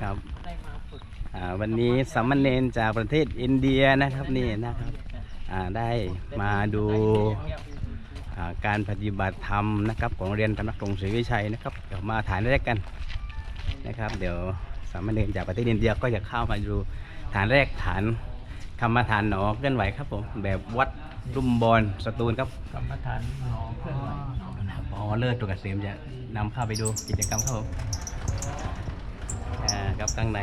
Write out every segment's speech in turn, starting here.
ครับได้มาฝึกอ่าวันนี้สามเณรจากประเทศอินเดียนะครับนี่นะครับอ่าได้มาดูอ่าการปฏิบัติธรรมนะครับของเรียนธรรมนักตรงศรีวิชัยนะครับเดี๋ยวมาฐานแรกกันนะครับ เดี๋ยวสามเณรจากประเทศอินเดียก็จะเข้ามาดูฐานแรกฐานธรรมฐานหนอเคลื่อนไหวครับผมแบบวัดรุ่มบอลสตูลครับกรรมฐานหนอเคลื่อนไหวพอเลิศตัวเกษมจะนำเข้าไปดูกิจกรรมครับผมอ่า ครับข้างใน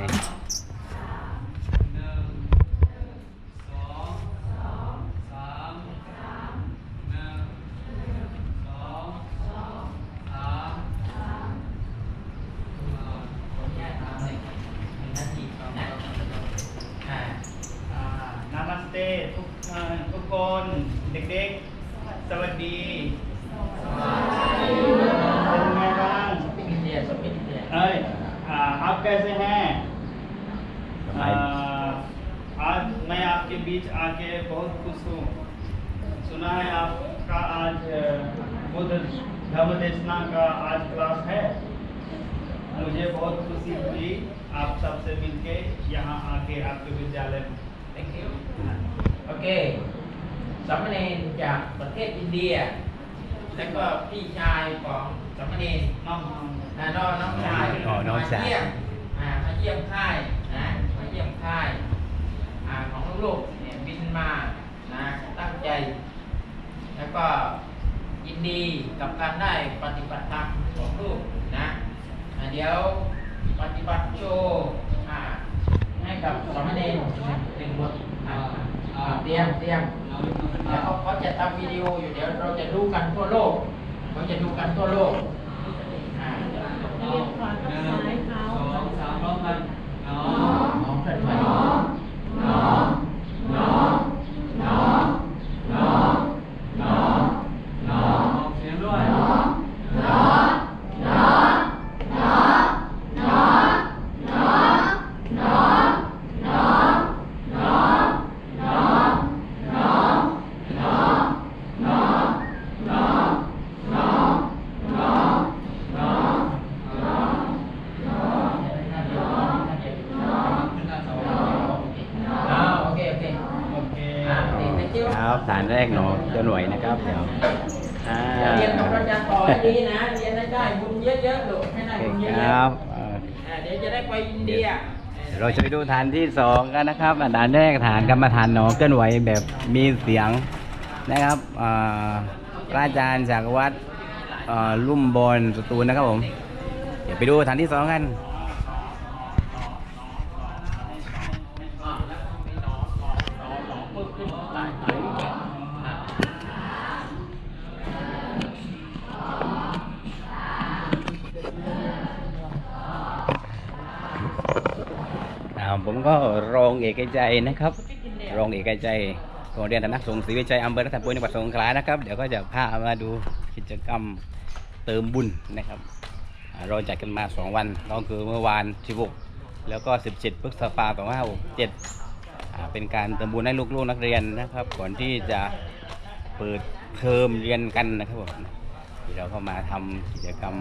นามัสเตทุกทุกคน เด็กๆ สวัสดี आप कैसे हैं สบาย आ, आज मैं आपके बीच आके बहुत खुश हूँ सुना है आपका आज अ, बुद्ध धर्म देशना का आज क्लास है मुझे बहुत खुशी हुई आप सबसे मिलके यहाँ आके आपके विद्यालय में thank you โอเคสามเณรจากประเทศอินเดีย แล้วก็พี่ชายของสามเณร น้อง นะน้องน้องชาย อ๋อน้องชาย มาเยี่ยมอ่ามาเ ยี่ยมค่ายนะมาเยี่ยมค่ายอาของลูกเนี่ยบินมานะตั้งใจ แล้วก็ยินดีกับการได้ปฏิบัติธรรมของลูกนะเดี๋ยวปฏิบัติโชว์ให้กับสามเณรหนึ่งบทเตรียมเตรียมเดี๋ยวเขาจะทำวิดีโออยู่เดี๋ยวเราจะดูกันทั่วโลกเขาจะดูกันทั่วโลกอ่า เรียกขวากับซ้ายเขา น้องเคลื่อนไหว อ่าโอเค โอเค โอเค อ่าโอเค thank you ครับฐานแรกหนอเคลื่อนไหวนะครับเดี๋ยวอ่า เดี๋ยวเรียนกับอาจารย์ต่อให้ดีนะ เรียนให้ได้บุญเยอะๆลูกให้ได้ โอ บุญ เค เยอะ ค ๆ รับอ่า อ่าเดี๋ยวจะได้ไปอินเดีย เราจะไปดู ฐานที่สองกันนะครับฐานแรกฐานกรรมฐานหนอเคลื่อนไหวแบบมีเสียงนะครับพระอาจารย์จากวัดลุ่มบอลสตูลนะครับผม เดี๋ยวไปดูฐานที่สองกัน ผมก็รองเอกใจนะครับ รองเอกใจโรงเรียนธนักสงฆ์ศรีวิชัยอำเภอรัตนบุรีจังหวัดสงขลานะครับเดี๋ยวก็จะพามาดูกิจกรรมเติมบุญนะครับ เราจัดกันมา 2 วันก็คือเมื่อวาน 16 แล้วก็ 17พฤษภาคม2567เป็นการเติมบุญให้ลูกๆนักเรียนนะครับ ก่อนที่จะเปิดเทอมเรียนกันนะครับผมเดี๋ยวเราก็มาทำกิจกรรม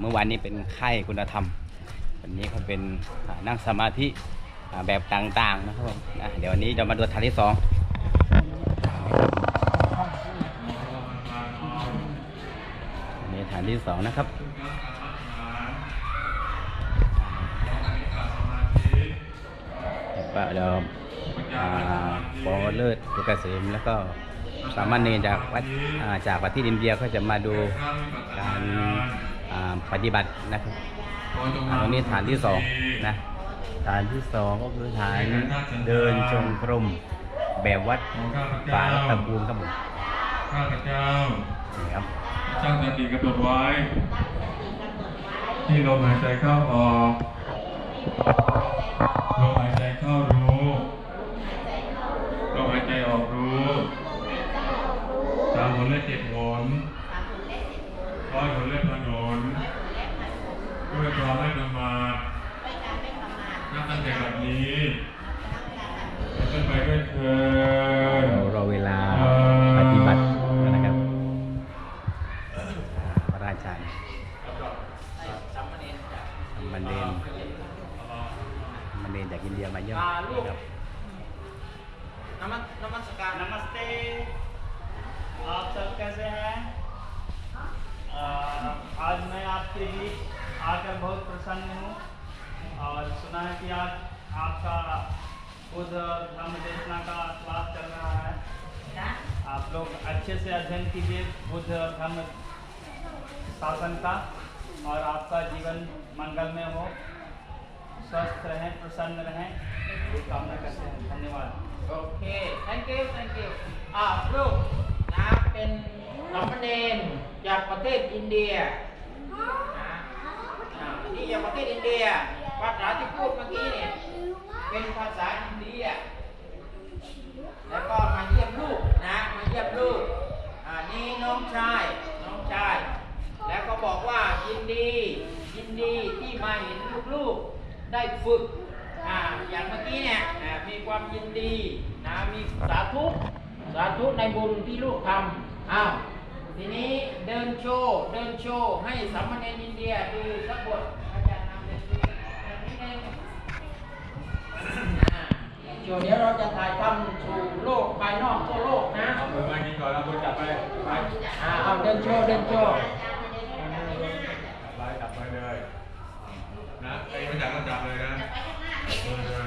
เมื่อวานนี้เป็นค่ายคุณธรรม วันนี้ก็เป็นนั่งสมาธิแบบต่างๆนะครับผมเดี๋ยววันนี้จะมาดูฐานที่สองนนี้ฐานที่สองนะครับเดี๋ยวเดี๋ยวอ่าปอเลิศตุกเกษมแล้วก็สามเณรจากวัดจากประเทศอินเดียก็จะมาดูการปฏิบัตินะครับ อ่าตรงนี้ฐานที่สองนะฐานที่สองก็คือฐานเดินจงกรมแบบวัดป่ารัตภูมิครับผมข้าพเจ้านี่ครับตั้งสติกำหนดไว้ ที่ลมหายใจเข้าออก आपका खुद धर्म देशना का क्लास चल रहा है आप लोग अच्छे से अध्ययन कीजिए बुद्ध धर्म शासन का और आपका जीवन मंगलमय हो स्वस्थ रहें प्रसन्न रहें ये कामना करते हैं धन्यवाद โอเค thank you thank you อ่าลูกนะเป็นสามเณรจากประเทศอินเดียนะอ่านี่จากประเทศอินเดีย ภาษาที่พูดเมื่อกี้เนี่ย เป็นภาษาอินเดีย แล้วก็มาเยี่ยมลูกนะ มาเยี่ยมลูก อ่า นี่น้องชาย น้องชาย แล้วก็บอกว่ายินดี ยินดีที่มาเห็นลูกๆ ได้ฝึก อ่า อย่างเมื่อกี้เนี่ยอ่ามีความยินดีนะ มีสาธุสาธุในบุญที่ลูกทำอ้าว ทีนี้เดินโชว์ เดินโชว์ให้สามเณรอินเดียดูสักบท ดี๋ยวเดี๋ยวเราจะถ่ายทำสู่โลกภายนอกทั่วโลกนะเอามือมากินก่อนเอามือจับไปไปอ่าเอาเดินโชว์เดินโชว์ไปจับไปเลย นะไอ้ไม่จับก็จับเลยนะเออเลย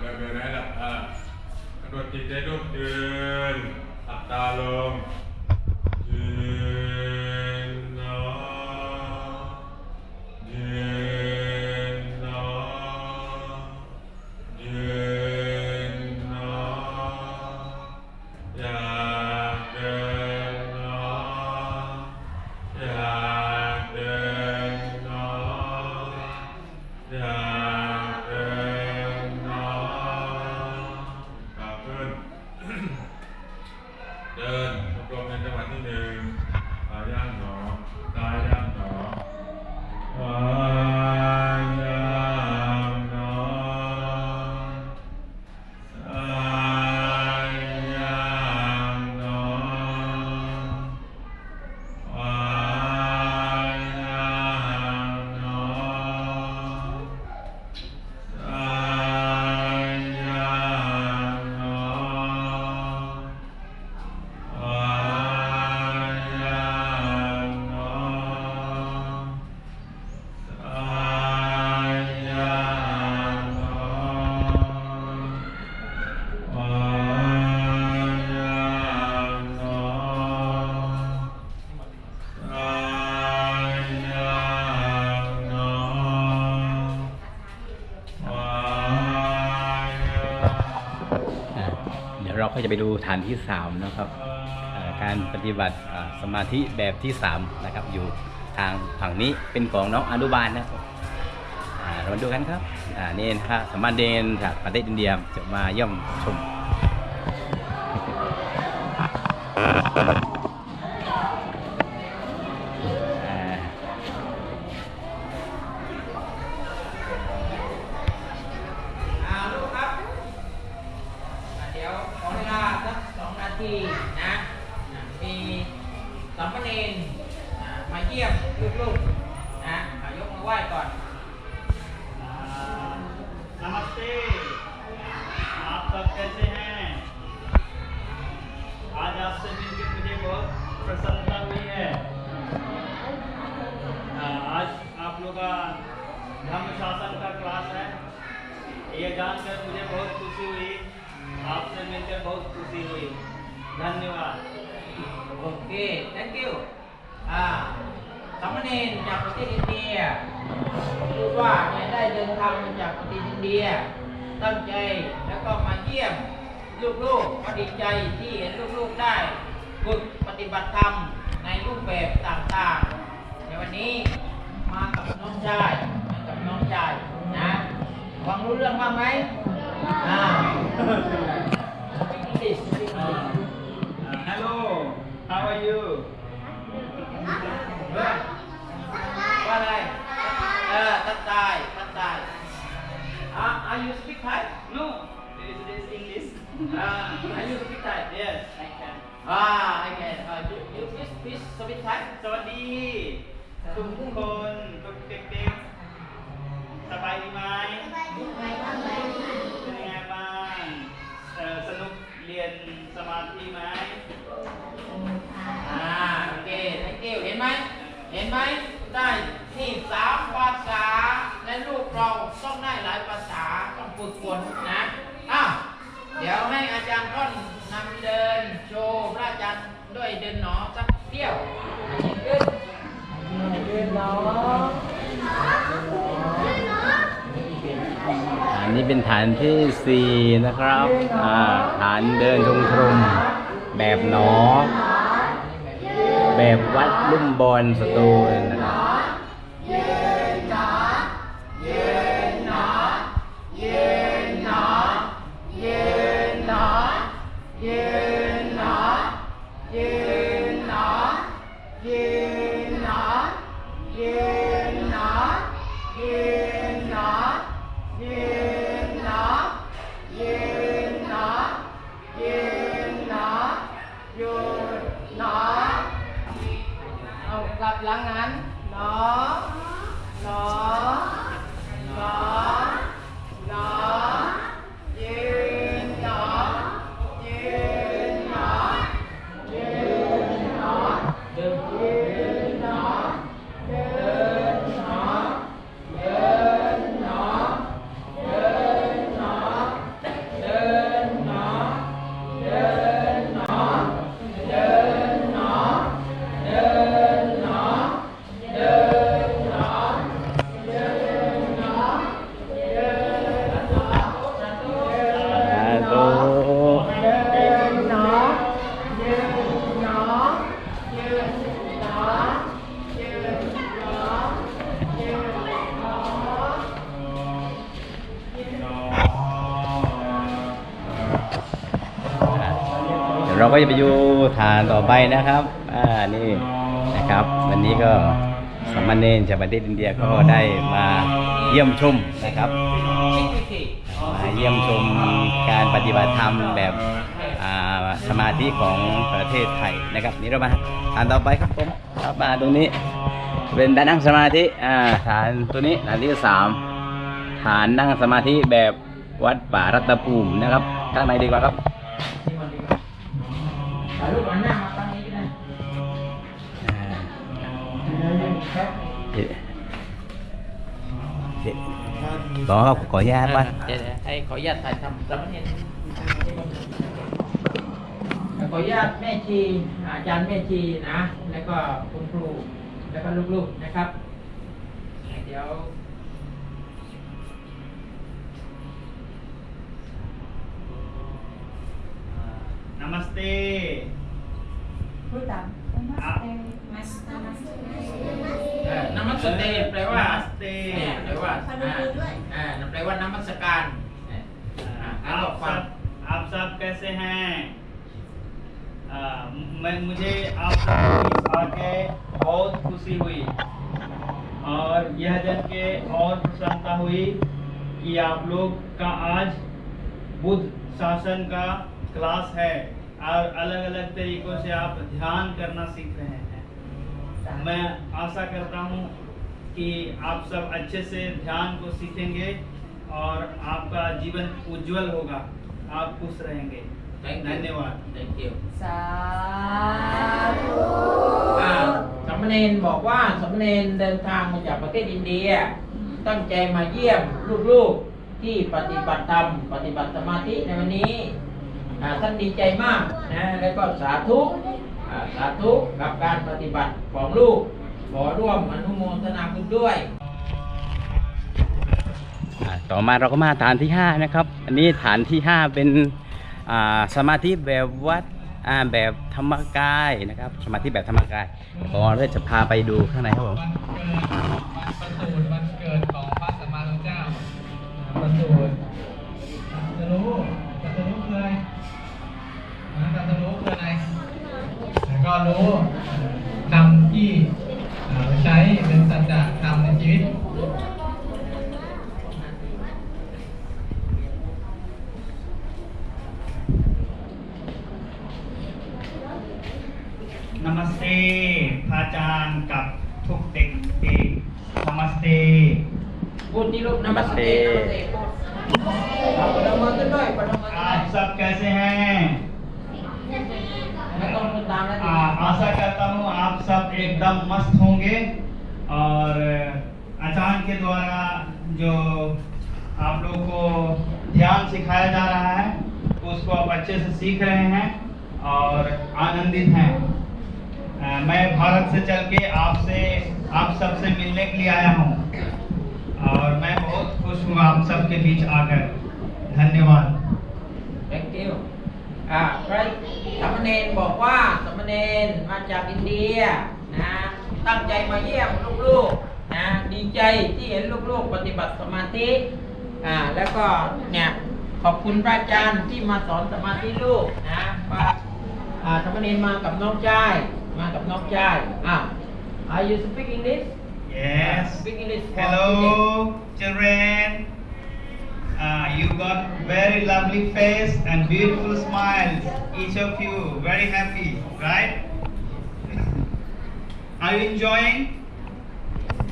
เลยเดินไหนล่ะอ่ากระโดดจิตใจรูปยืนหลับตาลงยืน ก็จะไปดูฐานที่สามนะครับการปฏิบัติสมาธิแบบที่สามนะครับอยู่ทางฝั่งนี้เป็นของน้องอนุบาลนะครับเรามาดูกันครับนี่นะครับสมมาเดนจากประเทศอินเดียจะมาเยี่ยมชม ये जानकर मुझे बहुत खुशी हुई आपसे मिलकर बहुत खुशी हुई धन्यवाद โอเค thank you อ่าสามเณรจากประเทศอินเดียพูดว่าเนี่ยได้เดินทางมาจากประเทศอินเดีย ตั้งใจแล้วก็มาเยี่ยมลูกๆก็ดีใจที่เห็นลูกๆได้ฝึกปฏิบัติธรรมในรูปแบบต่างๆ ในวันนี้มากับน้องชายมากับน้องชายนะ ฟังรู้เรื่องบ้างไหมอ่า Speak English, speak English. Uh, hello how are you ว่าอะไรเออตัดตายตัดตายอะ Are you speak Thai no อันนี้เป็นฐานที่สี่นะครับฐานเดินทงทรมแบบหนอ แบบวัดลุ่มบอลสตูล เราก็จะไปดูฐานต่อไปนะครับ อ่า นี่นะครับ วันนี้ก็สามเณรจากประเทศอินเดียก็ได้มาเยี่ยมชมนะครับ มาเยี่ยมชมการปฏิบัติธรรมแบบอ่าสมาธิของประเทศไทยนะครับ นี่เรามาฐานต่อไปครับผมครับมาตรงนี้ เป็นฐานนั่งสมาธิอ่าฐานตัวนี้ฐานที่สามฐานนั่งสมาธิแบบวัดป่ารัตภูมินะครับข้างในดีกว่าครับ ขอคขอญาตบ้างให้ขอญาตถ่ายทำขอญาตแม่ชีอาจารย์แม่ชีนะ แล้วก็คุณครู แล้วก็ลูกๆนะครับ เดี๋ยวนามัสเตพูดตามนามัสเตนามัสเต อ่อนามัสเตแปลว่า नमस्ते เนี่ยแปลว่าอ่าอ่าแปลว่านามัสการเนี่ยอ่าอ่านออก आप ฟัง सब आप सब कैसे हैं आ, मैं मुझे आप सब आके बहुत खुशी हुई और यह जन के और प्रसन्नता हुई कि आप लोग का आज बुद्ध शासन का क्लास है और अलग अलग तरीकों से आप ध्यान करना सीख रहे हैं मैं आशा करता हूँ कि आप सब अच्छे से ध्यान को सीखेंगे और आपका जीवन उज्जवल होगा आप खुश रहेंगे Thank you. धन्यवाद Thank you สาธุ อ่าสามเณรบอกว่าสามเณรเดินทางมาจากประเทศอินเดีย ตั้งใจมาเยี่ยมลูกๆที่ปฏิบัติธรรม ปฏิบัติสมาธิในวันนี้อ่าท่านดีใจมากนะแล้วก็สาธุอ่า สาธุกับการปฏิบัติของลูก ขอร่วมอนุโมทนาคุณด้วยอ่าต่อมาเราก็มาฐานที่ 5 นะครับ อันนี้ฐานที่ 5 เป็นอ่าสมาธิแบบวัดอ่าแบบธรรมกายนะครับ สมาธิแบบธรรมกายพอเราจะพาไปดูข้างในครับผมวันเกิดวันประสูติวันเกิดของพระสัมมาสัมพุทธเจ้าประสูติต็รู้ทำที่ใช้เป็นสัจธรรมในชีวิตนามัสเตพระอาจารย์กับทุกเด็กเด็กนามัสเตพูดนี่ลูกนามัสเตปัสตมืขึ้นหน่ยปดมื सब एकदम मस्त होंगे और आचार्य के द्वारा जो आप लोग को ध्यान सिखाया जा रहा है उसको आप अच्छे से सीख रहे हैं और आनंदित हैं अ, मैं भारत से चल के आपसे आप सबसे मिलने के लिए आया हूँ और मैं बहुत खुश हूँ आप सबके बीच आकर धन्यवाद แ thank you อ่าพระสามเณรบอกว่าสามเณรมาจากอินเดีย นะตั้งใจมาเยี่ยมลูกๆนะดีใจที่เห็นลูกๆ ปฏิบัติสมาธิอ่าแล้วก็เนี่ยขอบคุณพระอาจารย์ที่มาสอนสมาธิลูกนะว่าอ่าสามเณรมากับน้องชายมากับน้องชายอ่า Are you speak English yes Speak English for today. Hello, children. Uh, you got very lovely face and beautiful smiles. Each of you very happy, right? Are you enjoying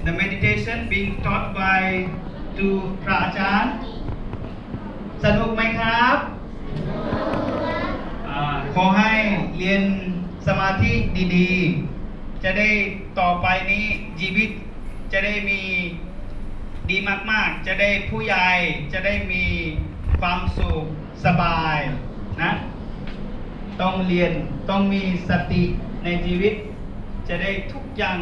the meditation being taught by to Prachan? สนุกไหมครับขอให้เรียนสมาธิดีๆ จะได้ต่อไปนี้ชีวิตจะได้มีดีมากๆ จะได้ผู้ใหญ่จะได้มีความสุขสบายนะ ต้องเรียนต้องมีสติในชีวิต จะได้ทุกอย่าง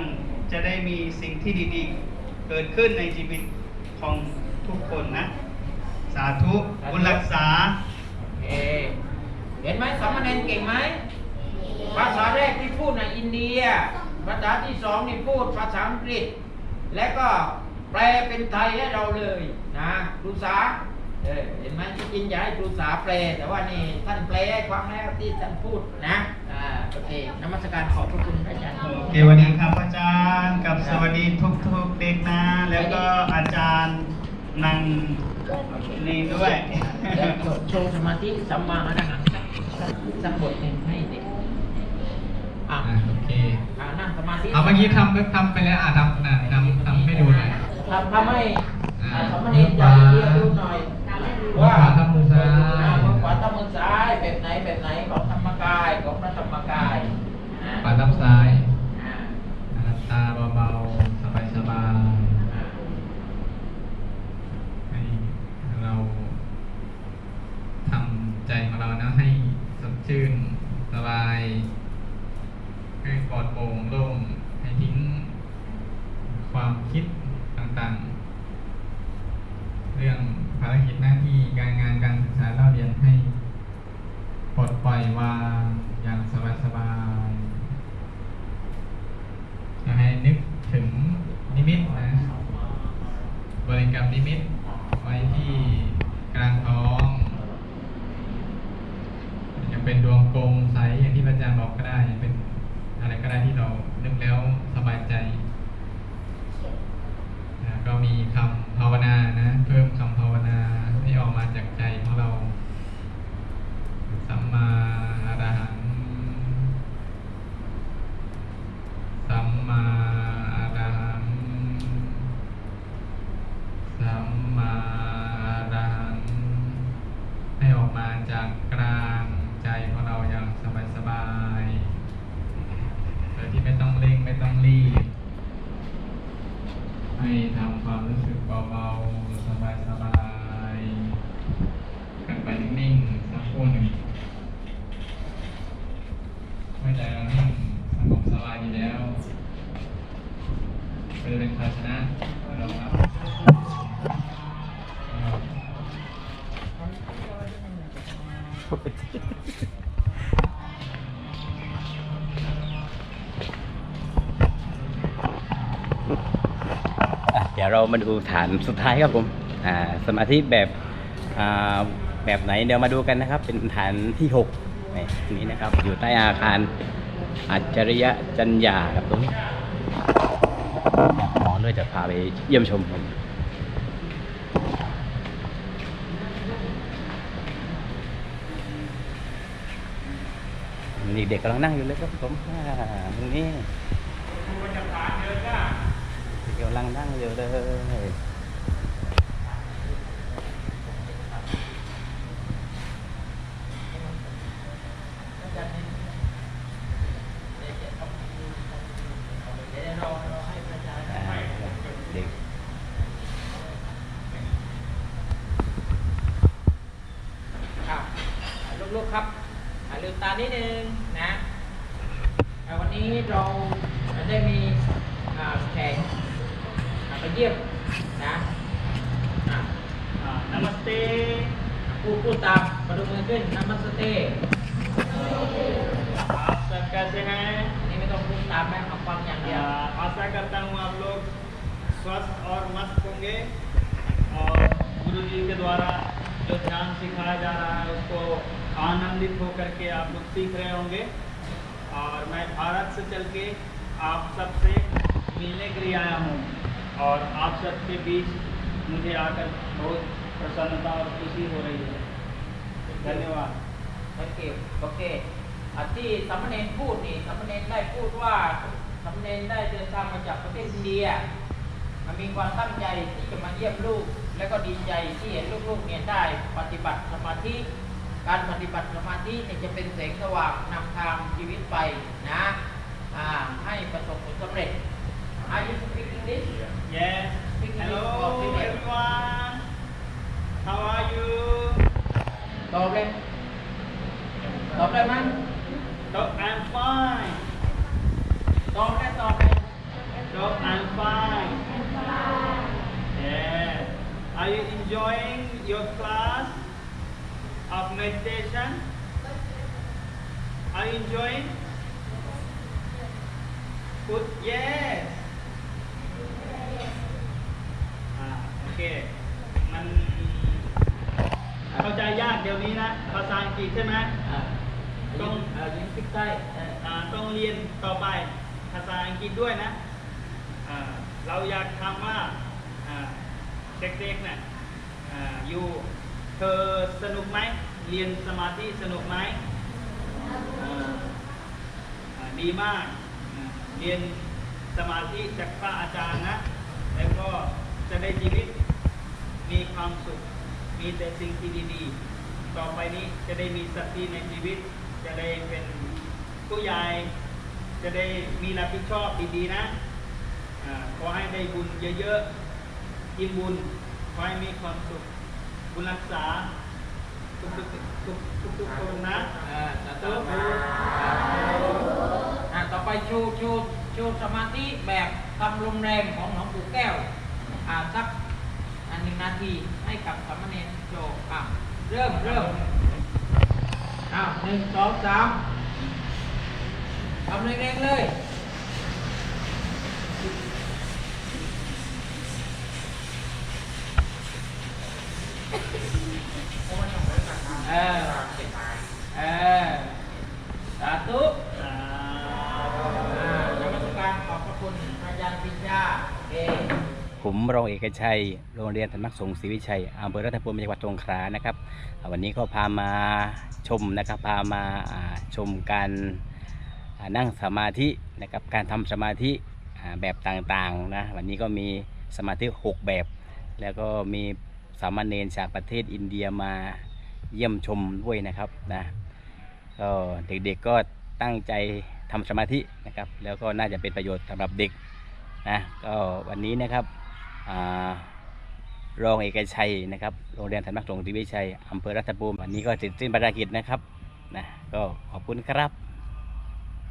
จะได้มีสิ่งที่ดีๆ เกิดขึ้นในชีวิตของทุกคนนะ สาธุบุญรักษา โอเคเห็นไหมสามเณรเก่งไหมภาษาแรกที่พูดในอินเดีย ภาษาที่สองนี่พูดภาษาอังกฤษ และก็แปลเป็นไทยให้เราเลยนะครูสา เออเห็นไหมที่จริงอยากให้ครูสาแปล แต่ว่านี่ท่านแปลให้ฟังแล้วที่ท่านพูดนะอ่าโอเคนมัสการขอบพระคุณพระอาจารย์โอเควันนี้ครับอาจารย์กับสวัสดีทุกๆเด็กนะ แล้วก็อาจารย์นั่งนี่ด้วยเดี๋ยวโชว์สมาธิสัมมาอรหังสักสักสักบทหนึ่งให้เด็กอะอะโอเคอ่านั่งสมาธิเอาเมื่อกี้ทำทำไปแล้วอะทำนะทำทำให้ดูหน่อยทำทำให้อ่าอ่าสามเณรจากอินเดียดูหน่อยมือข วาทำมือซ้ายอ่มือขวาทำมือซ้ายแบบไหนแบบไหนของธรรมกายของพระธรรมกายอ่าขวาทับซ้ายอ่าอะหลับตาเบาๆสบายๆอ่าให้เราทำใจของเรานะให้สดชื่นสบายให้ปลอดโปร่งโล่งให้ทิ้งความคิดต่างๆ เรื่องภารกิจหน้าที่การงานการศึกษาเราเรียนให้ปล ดปล่อยวางอย่างสบายๆจะให้นึกถึงนิมิตนะ บริกรรมนิมิต ไว้ที่กลางท้อง จะเป็นดวงกลมใสอย่างที่พระอาจารย์บอกก็ได้เป็นอะไรก็ได้ที่เรานึกแล้วสบายใจนะก็มีคำภาวนานะ เพิ่มคำภาวนาให้ออกมาจากใจของเรา มมา เรามาดูฐานสุดท้ายครับผมสมาธิแบบแบบไหนเดี๋ยวมาดูกันนะครับ เป็นฐานที่หกนี่นี่นะครับ อยู่ใต้อาคารอัจฉริยะจัญญาครับตรงนี้หมอด้วยจะพาไปเยี่ยมชมครับนี่เด็กกำลังนั่งอยู่เลยครับผมตรงนี้ ลังนั่งอยู่เลยลูกครับลืมตานิดนึงนะวันนี้เราได้มีแขก Pag-iip. Ha? Ha. पढ़ो मुझे नमस्ते आप सब कैसे हैं मैं तो पुपताप क्या किया आशा करता हूँ आप लोग स्वस्थ और मस्त होंगे और गुरु जी के द्वारा जो ध्यान सिखाया जा रहा है उसको आनंदित होकर के आप लोग सीख रहे होंगे और मैं भारत से चल के आप सबसे मिलने के लिए आया हूँ और आप सबके बीच मुझे आकर बहुत प्रसन्नता और खुशी हो रही है धन्यवाद โอเคโอเคอ่ะที่สามเณรพูดนี่สามเณรได้พูดว่าสามเณรได้เดินทางมาจากประเทศอินเดีย มันมีความตั้งใจที่จะมาเยี่ยมลูก และก็ดีใจที่เห็นลูกๆเนี่ยได้ปฏิบัติสมาธิ การปฏิบัติสมาธิเนี่ยจะเป็นแสงสว่างนำทางชีวิตไปนะอ่าให้ประสบผลสำเร็จ Are you speaking English? Yes. Hello everyone. How are you? ตอบเลยตอบได้ไหม Dog, I'm fine. ตอบได้ตอบเลย Dog, I'm fine. Yes. Are you enjoying your class of meditation? Are you enjoying? Good. Yes. อ่าโอเค มันเข้าใจยาก เดี๋ยวนี้นะ ภาษาอังกฤษใช่ไหมอ่าต้ต้อองงอ่ายิงพลิกใต้เอออ่าต้องเรียนต่อไปภาษาอังกฤษด้วยนะอ่าเราอยากทำว่าอ่าเด็กๆเนี่ยอ่าอยู่เธอสนุกไหม เรียนสมาธิสนุกไหมอ่าอ่าดีมากอ่าเรียนสมาธิจากพระอาจารย์นะ แล้วก็จะได้ชีวิตมีความสุข มีแต่สิ่งที่ดีๆ ต่อไปนี้จะได้มีสติในชีวิต จะได้เป็นผู้ใหญ่จะได้มีรับผิดชอบดีๆนะอาขอให้ได้บุญเยอะๆกินบุญขอให้มีความสุข บุญรักษาทุกๆทุกๆทุกๆคนนะอ่าสาธุอ่าต่อไปชูชูชูสมาธิแบบทำลมแรงของหลวงปู่แก้ว อ่าสักอันหนึ่งนาทีให้กับสามเณรโจอะ เริ่มเริ่มอ้าวหนึ่งสองสามทำแรงๆเลยเออเออสาธุ อ่า อ่านมัสการขอบพระคุณพระอาจารย์ปิญญาเอ ผ มรองเอกชัย โรงเรียนสำนักสงฆ์ศรีวิชัยอำเภอรัตนภูมิจังหวัดสงขลานะครับวันนี้ก็พามาชมนะครับพามาชมการนั่งสมาธินะครับการทำสมาธิแบบต่างๆนะวันนี้ก็มีสมาธิ 6 แบบ แล้วก็มีสามเณรจากประเทศอินเดียมาเยี่ยมชมด้วยนะครับนะก็เด็กๆก็ตั้งใจทำสมาธินะครับ แล้วก็น่าจะเป็นประโยชน์สำหรับเด็กนะก็วันนี้นะครับ รองเอกชัยนะครับโรงเรียนสำนักสงฆ์ศรีวิชัยอำเภอรัตภูมิวันนี้ก็เสร็จสิ้นภารกิจนะครับนะก็ขอบคุณครับ